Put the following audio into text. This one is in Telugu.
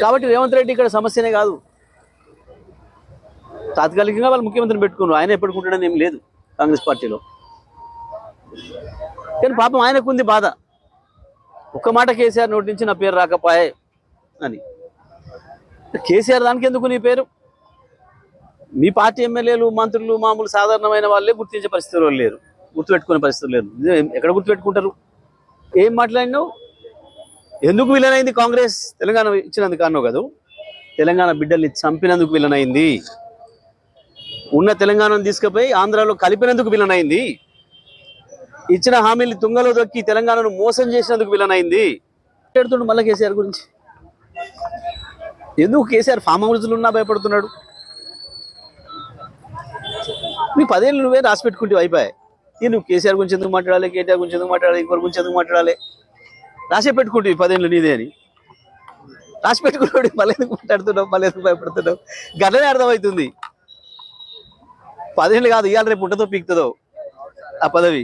కాబట్టి రేవంత్ రెడ్డి ఇక్కడ సమస్యనే కాదు. తాత్కాలికంగా వాళ్ళు ముఖ్యమంత్రిని పెట్టుకున్నారు. ఆయన ఎప్పటికుంటాడని ఏం లేదు కాంగ్రెస్ పార్టీలో. కానీ పాపం ఆయనకుంది బాధ. ఒక్క మాట కేసీఆర్ నోటి నుంచి నా పేరు రాకపోయే అని. కేసీఆర్ దానికి ఎందుకు నీ పేరు? మీ పార్టీ ఎమ్మెల్యేలు మంత్రులు మామూలు సాధారణమైన వాళ్ళే గుర్తించే పరిస్థితులు లేరు. గుర్తుపెట్టుకునే పరిస్థితులు లేరు. ఎక్కడ గుర్తుపెట్టుకుంటారు? ఏం మాట్లాడినావు? ఎందుకు విలనైంది కాంగ్రెస్? తెలంగాణ ఇచ్చినందుకు అన్నావు కదా. తెలంగాణ బిడ్డల్ని చంపినందుకు విలనైంది. ఉన్న తెలంగాణను తీసుకుపోయి ఆంధ్రాలో కలిపినందుకు విలనైంది. ఇచ్చిన హామీలు తుంగలో దొక్కి తెలంగాణను మోసం చేసినందుకు విలనైంది. మాట్లాడుతుండు మళ్ళీ కేసీఆర్ గురించి. ఎందుకు కేసీఆర్ ఫామ్ హౌస్లు ఉన్నా భయపడుతున్నాడు? నీ పదేళ్ళు నువ్వే రాసి పెట్టుకుంటే అయిపోయాయి. ఇక నువ్వు కేసీఆర్ గురించి ఎందుకు మాట్లాడాలి కేటీఆర్ గురించి ఎందుకు మాట్లాడాలి ఇంకొకరి గురించి ఎందుకు మాట్లాడాలి? రాసే పెట్టుకుంటే పదేళ్ళు నీదే అని. రాసి పెట్టుకున్నాడు మళ్ళీ ఎందుకు మాట్లాడుతున్నావు? మళ్ళీ ఎందుకు భయపడుతున్నావు? గట్లనే అర్థమవుతుంది. పదేళ్ళు కాదు ఇవాళ రేపు ఉంటుందో పీకుతుందో ఆ పదవి.